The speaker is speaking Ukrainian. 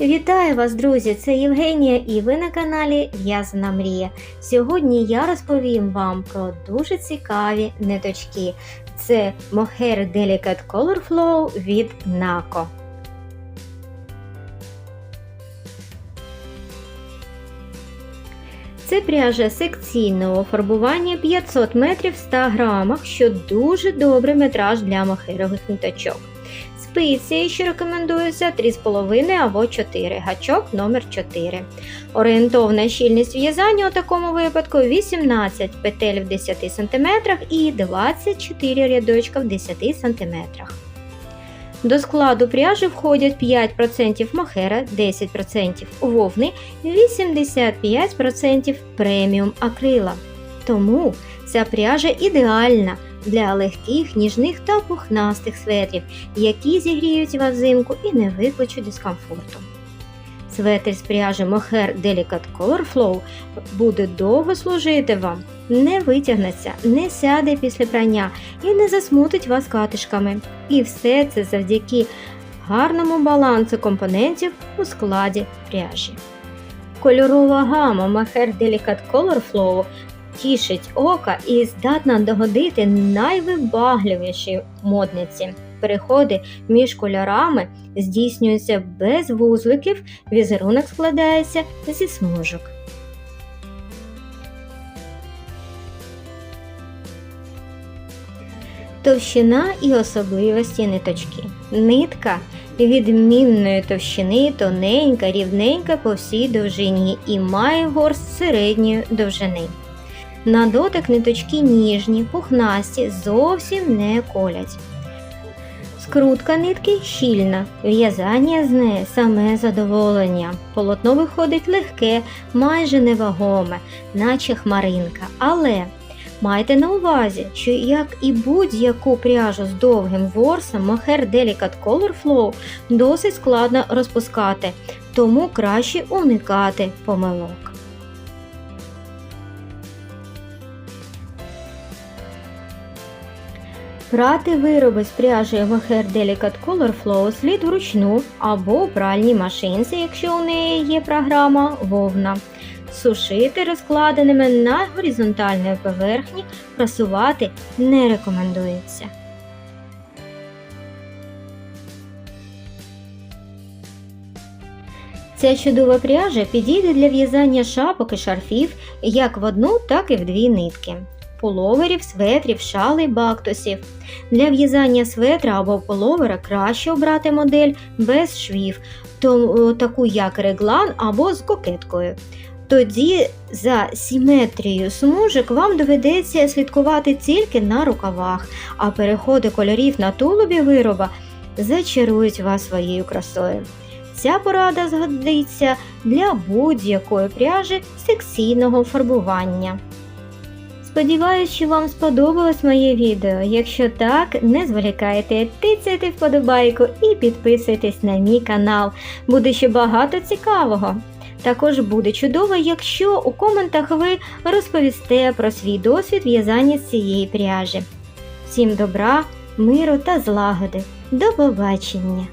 Вітаю вас, друзі! Це Євгенія і ви на каналі В'язана Мрія. Сьогодні я розповім вам про дуже цікаві ниточки. Це Mohair Delicate Color Flow від NACO. Це пряжа секційного фарбування 500 метрів в 100 грамах, що дуже добрий метраж для мохерових ниточок. Спиці, що рекомендується 3,5 або 4, гачок номер 4 Орієнтовна щільність в'язання у такому випадку 18 петель в 10 см і 24 рядочка в 10 см. До складу пряжі входять 5% мохера, 10% вовни і 85% преміум акрила. Тому ця пряжа ідеальна для легких, ніжних та пухнастих светрів, які зігріють вас взимку і не викличуть дискомфорту. Светр з пряжі Mohair Delicate Color Flow буде довго служити вам, не витягнеться, не сяде після прання і не засмутить вас катишками. І все це завдяки гарному балансу компонентів у складі пряжі. Кольорова гама Mohair Delicate Color Flow тішить ока і здатна догодити найвибагливішій модниці. Переходи між кольорами здійснюються без вузликів, візерунок складається зі смужок. Товщина і особливості ниточки. Нитка відмінної товщини, тоненька, рівненька по всій довжині і має горст середньої довжини. На дотик ниточки ніжні, пухнасті, зовсім не колять. Скрутка нитки щільна, в'язання з неї саме задоволення. Полотно виходить легке, майже невагоме, наче хмаринка. Але майте на увазі, що як і будь-яку пряжу з довгим ворсом Mohair Delicate Color Flow досить складно розпускати, тому краще уникати помилок. Прати вироби з пряжею Mohair Delicate Color Flow слід вручну або у пральній машинці, якщо у неї є програма вовна. Сушити розкладеними на горизонтальній поверхні прасувати не рекомендується. Ця чудова пряжа підійде для в'язання шапок і шарфів як в одну, так і в дві нитки пуловерів, светрів, шали, бактусів. Для в'язання светра або пуловера краще обрати модель без швів, то, таку як реглан або з кокеткою. Тоді за симетрією смужок вам доведеться слідкувати тільки на рукавах, а переходи кольорів на тулубі вироба зачарують вас своєю красою. Ця порада згодиться для будь-якої пряжі секційного фарбування. Сподіваюсь, що вам сподобалось моє відео. Якщо так, не зволікайте, тицяйте вподобайку і підписуйтесь на мій канал. Буде ще багато цікавого. Також буде чудово, якщо у коментах ви розповісте про свій досвід в'язання з цієї пряжі. Всім добра, миру та злагоди. До побачення!